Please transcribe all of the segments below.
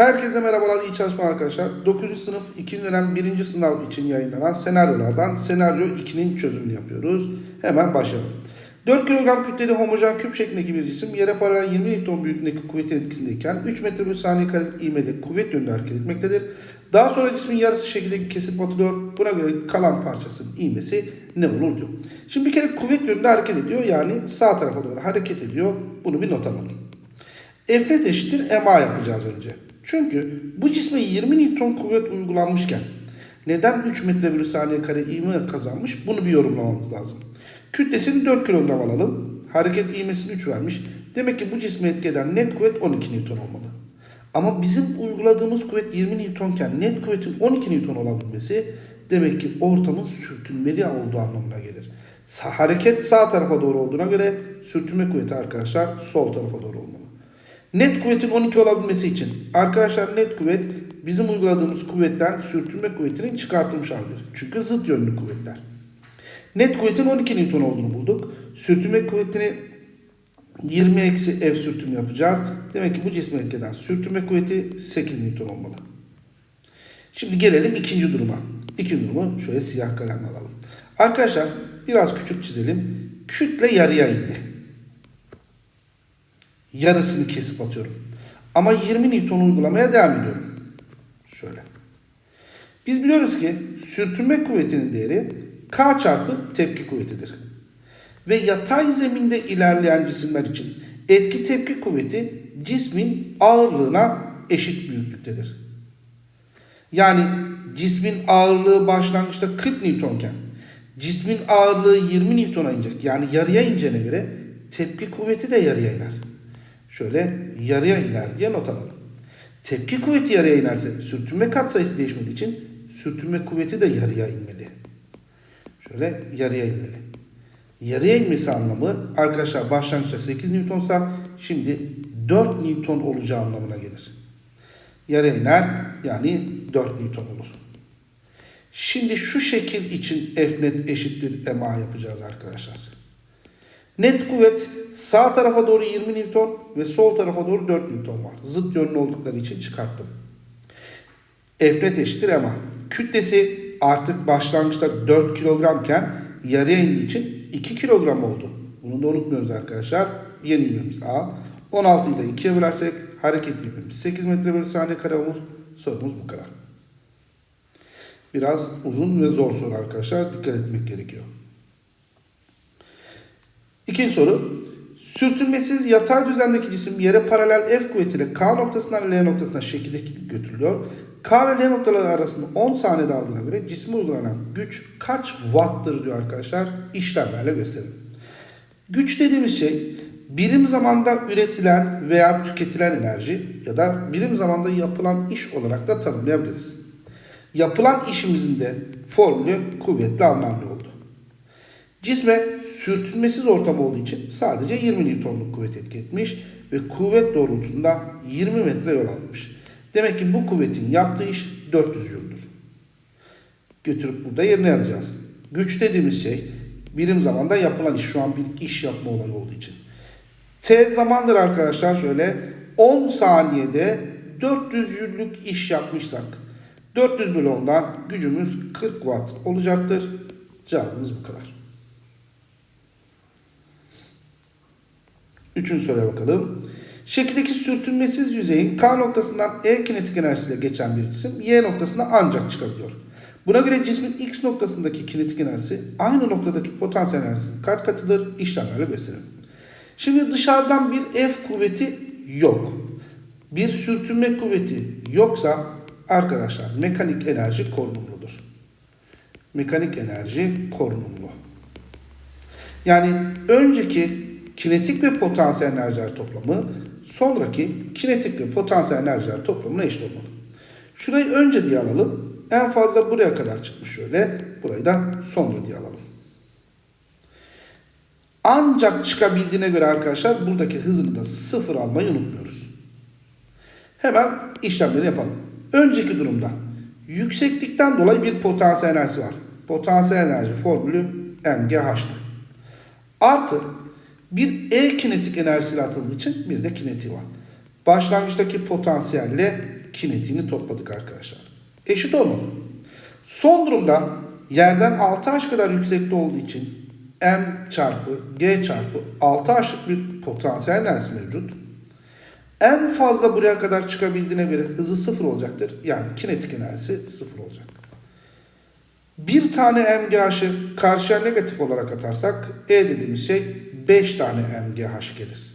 Herkese merhabalar, iyi çalışmalar arkadaşlar. 9. sınıf 2. dönem 1. sınav için yayınlanan senaryolardan senaryo 2'nin çözümünü yapıyoruz. Hemen başlayalım. 4 kilogram kütleli homojen küp şeklindeki bir cisim yere paralel 20 Newton büyüklüğündeki kuvvetin etkisindeyken 3 metre bölü saniye kare ivmeyle kuvvet yönünde hareket etmektedir. Daha sonra cismin yarısı şekilde kesip atılıyor. Buna göre kalan parçasının ivmesi ne olur diyor. Şimdi bir kere kuvvet yönünde hareket ediyor. Yani sağ tarafa doğru hareket ediyor. Bunu bir not alalım. F net eşittir MA yapacağız önce. Çünkü bu cisme 20 Newton kuvvet uygulanmışken neden 3 metre bölü saniye kare ivme kazanmış bunu bir yorumlamamız lazım. Kütlesini 4 kilogram alalım. Hareket ivmesini 3 vermiş. Demek ki bu cisme etki net kuvvet 12 Newton olmalı. Ama bizim uyguladığımız kuvvet 20 Newtonken net kuvvetin 12 Newton olabilmesi demek ki ortamın sürtünmeli olduğu anlamına gelir. Hareket sağ tarafa doğru olduğuna göre sürtünme kuvveti arkadaşlar sol tarafa doğru olmalı. Net kuvvetin 12 olabilmesi için arkadaşlar net kuvvet bizim uyguladığımız kuvvetten sürtünme kuvvetinin çıkartılmış halidir. Çünkü zıt yönlü kuvvetler. Net kuvvetin 12 Newton olduğunu bulduk. Sürtünme kuvvetini 20 eksi F sürtünme yapacağız. Demek ki bu cisme etkeden sürtünme kuvveti 8 Newton olmalı. Şimdi gelelim ikinci duruma. İkinci durumu şöyle siyah kalemle alalım. Arkadaşlar biraz küçük çizelim. Kütle yarıya indi. Yarısını kesip atıyorum. Ama 20 Newton uygulamaya devam ediyorum. Şöyle. Biz biliyoruz ki sürtünme kuvvetinin değeri K çarpı tepki kuvvetidir. Ve yatay zeminde ilerleyen cisimler için etki tepki kuvveti cismin ağırlığına eşit büyüklüktedir. Yani cismin ağırlığı başlangıçta 40 Newtonken cismin ağırlığı 20 Newton'a inecek. Yani yarıya ineceğine göre tepki kuvveti de yarıya iner. Şöyle yarıya iner diye not alalım. Tepki kuvveti yarıya inerse sürtünme katsayısı değişmediği için sürtünme kuvveti de yarıya inmeli. Şöyle yarıya inmeli. Yarıya inmesi anlamı arkadaşlar başlangıçta 8 Newton'sa şimdi 4 Newton olacağı anlamına gelir. Yarıya iner yani 4 Newton olur. Şimdi şu şekil için F net eşittir MA yapacağız arkadaşlar. Net kuvvet sağ tarafa doğru 20 Newton ve sol tarafa doğru 4 Newton var. Zıt yönlü oldukları için çıkarttım. F net eşittir MA. Kütlesi artık başlangıçta 4 kilogramken yarıya indiği için 2 kilogram oldu. Bunu da unutmuyoruz arkadaşlar. Yeni ivmemiz A. 16'yı da 2'ye bölersek hareket ivmemiz 8 metre bölü saniye kare olur. Sorumuz bu kadar. Biraz uzun ve zor soru arkadaşlar. Dikkat etmek gerekiyor. İkinci soru. Sürtünmesiz yatay düzlemdeki cisim yere paralel F kuvvetiyle K noktasından L noktasına şekildeki götürülüyor. K ve L noktaları arasında 10 saniyede aldığına göre cisme uygulanan güç kaç watt'tır diyor arkadaşlar. İşlemlerle gösterelim. Güç dediğimiz şey birim zamanda üretilen veya tüketilen enerji ya da birim zamanda yapılan iş olarak da tanımlayabiliriz. Yapılan işimizin de formülü kuvvetli anlamlı. Cisme sürtünmesiz ortam olduğu için sadece 20 Newton'luk kuvvet etki etmiş ve kuvvet doğrultusunda 20 metre yol almış. Demek ki bu kuvvetin yaptığı iş 400 Joule'dur. Götürüp burada yerine yazacağız. Güç dediğimiz şey birim zamanda yapılan iş. Şu an bir iş yapma olayı olduğu için. T zamandır arkadaşlar şöyle 10 saniyede 400 Joule'lük iş yapmışsak 400 bölü 10'dan gücümüz 40 watt olacaktır. Cevabımız bu kadar. Üçüncü soruya bakalım. Şekildeki sürtünmesiz yüzeyin K noktasından E kinetik enerjisiyle geçen bir cisim Y noktasına ancak çıkabiliyor. Buna göre cismin X noktasındaki kinetik enerjisi aynı noktadaki potansiyel enerjisinin kaç katıdır işlemlerle gösterelim. Şimdi dışarıdan bir F kuvveti yok. Bir sürtünme kuvveti yoksa arkadaşlar mekanik enerji korunumludur. Mekanik enerji korunumlu. Yani önceki kinetik ve potansiyel enerjiler toplamı sonraki kinetik ve potansiyel enerjiler toplamına eşit olmalı. Şurayı önce diye alalım. En fazla buraya kadar çıkmış şöyle. Burayı da sonra diye alalım. Ancak çıkabildiğine göre arkadaşlar buradaki hızını da sıfır almayı unutmuyoruz. Hemen işlemleri yapalım. Önceki durumda yükseklikten dolayı bir potansiyel enerjisi var. Potansiyel enerji formülü MGH'tır. Artı bir E kinetik enerjisiyle atıldığı için bir de kinetiği var. Başlangıçtaki potansiyelle kinetiğini topladık arkadaşlar. Eşit olmalı. Son durumda yerden 6h kadar yüksekte olduğu için m çarpı g çarpı 6h'lık bir potansiyel enerjisi mevcut. En fazla buraya kadar çıkabildiğine göre hızı sıfır olacaktır. Yani kinetik enerjisi sıfır olacak. Bir tane MGH'ı karşıya negatif olarak atarsak E dediğimiz şey 5 tane MGH gelir.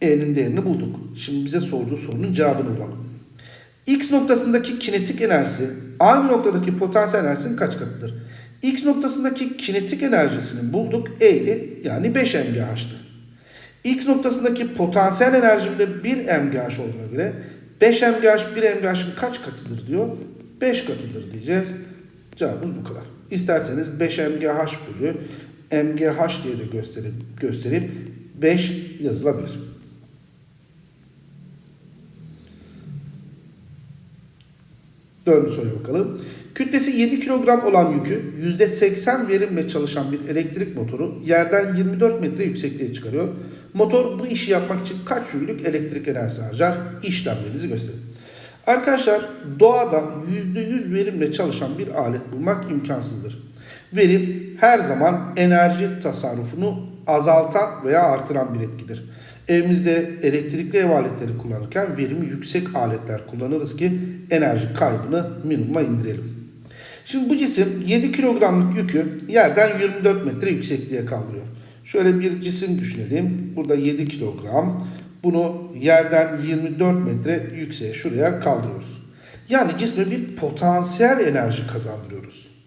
E'nin değerini bulduk. Şimdi bize sorduğu sorunun cevabını bulalım. X noktasındaki kinetik enerjisi aynı noktadaki potansiyel enerjisinin kaç katıdır? X noktasındaki kinetik enerjisini bulduk. E'ydi yani 5 MGH'tı. X noktasındaki potansiyel enerjimde 1 MGH olduğuna göre 5 MGH 1 MGH'ın kaç katıdır diyor. 5 katıdır diyeceğiz. Cevabımız bu kadar. İsterseniz 5 MGH bölü MGH diye de gösterip, gösterip 5 yazılabilir. Dördüncü soruya bakalım. Kütlesi 7 kilogram olan yükü %80 verimle çalışan bir elektrik motoru yerden 24 metre yüksekliğe çıkarıyor. Motor bu işi yapmak için kaç jüllük elektrik enerjisi harcar? İşlemlerinizi gösterin. Arkadaşlar doğada %100 verimle çalışan bir alet bulmak imkansızdır. Verim her zaman enerji tasarrufunu azaltan veya artıran bir etkidir. Evimizde elektrikli ev aletleri kullanırken verimi yüksek aletler kullanırız ki enerji kaybını minimuma indirelim. Şimdi bu cisim 7 kilogramlık yükü yerden 24 metre yüksekliğe kaldırıyor. Şöyle bir cisim düşünelim. Burada 7 kilogram. Bunu yerden 24 metre yükseğe şuraya kaldırıyoruz. Yani cisme bir potansiyel enerji kazandırıyoruz.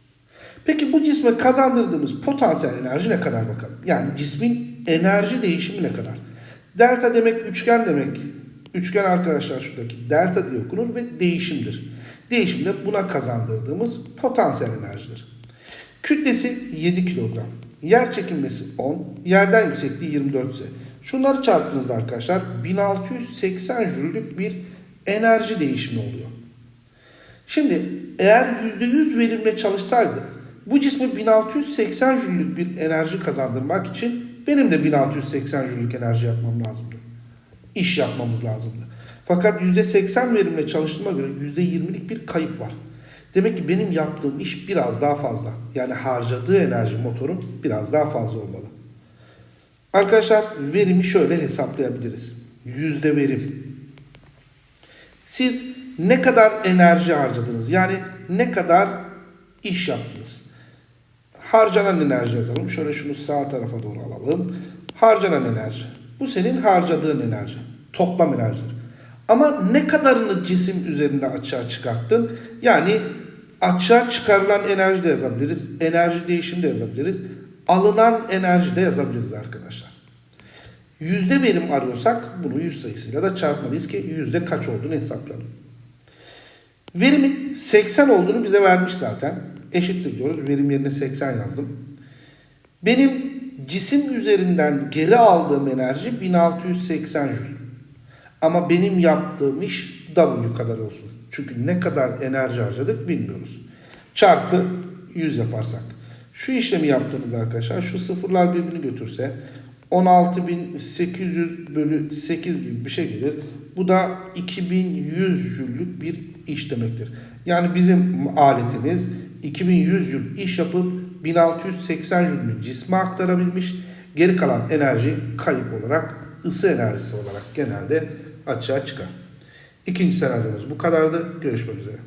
Peki bu cisme kazandırdığımız potansiyel enerji ne kadar bakalım? Yani cismin enerji değişimi ne kadar? Delta demek üçgen demek. Üçgen arkadaşlar şuradaki delta diye okunur ve değişimdir. Değişim de buna kazandırdığımız potansiyel enerjidir. Kütlesi 7 kilogram. Yer çekilmesi 10. Yerden yüksekliği 24 ise. Şunları çarptığınızda arkadaşlar 1680 jüllük bir enerji değişimi oluyor. Şimdi eğer %100 verimle çalışsaydı bu cisme 1680 jüllük bir enerji kazandırmak için benim de 1680 jüllük enerji yapmam lazımdı. İş yapmamız lazımdı. Fakat %80 verimle çalıştığıma göre %20'lik bir kayıp var. Demek ki benim yaptığım iş biraz daha fazla. Yani harcadığı enerji motorun biraz daha fazla olmalı. Arkadaşlar verimi şöyle hesaplayabiliriz. Yüzde verim. Siz ne kadar enerji harcadınız? Yani ne kadar iş yaptınız? Harcanan enerji yazalım. Şöyle şunu sağ tarafa doğru alalım. Harcanan enerji. Bu senin harcadığın enerji. Toplam enerjidir. Ama ne kadarını cisim üzerinde açığa çıkarttın? Yani açığa çıkarılan enerji de yazabiliriz. Enerji değişimi de yazabiliriz. Alınan enerji de yazabiliriz arkadaşlar. Yüzde verim arıyorsak bunu yüz sayısıyla da çarpmalıyız ki yüzde kaç olduğunu hesaplayalım. Verimin 80 olduğunu bize vermiş zaten. Eşittir diyoruz. Verim yerine 80 yazdım. Benim cisim üzerinden geri aldığım enerji 1680 Joule. Ama benim yaptığım iş W kadar olsun. Çünkü ne kadar enerji harcadık bilmiyoruz. Çarpı 100 yaparsak. Şu işlemi yaptığınız arkadaşlar şu sıfırlar birbirini götürse 16.800 bölü 8 gibi bir şey gelir. Bu da 2100 jüllük bir iş demektir. Yani bizim aletimiz 2100 jül iş yapıp 1680 jülünü cisme aktarabilmiş. Geri kalan enerji kayıp olarak ısı enerjisi olarak genelde açığa çıkar. İkinci senaryomuz bu kadardı. Görüşmek üzere.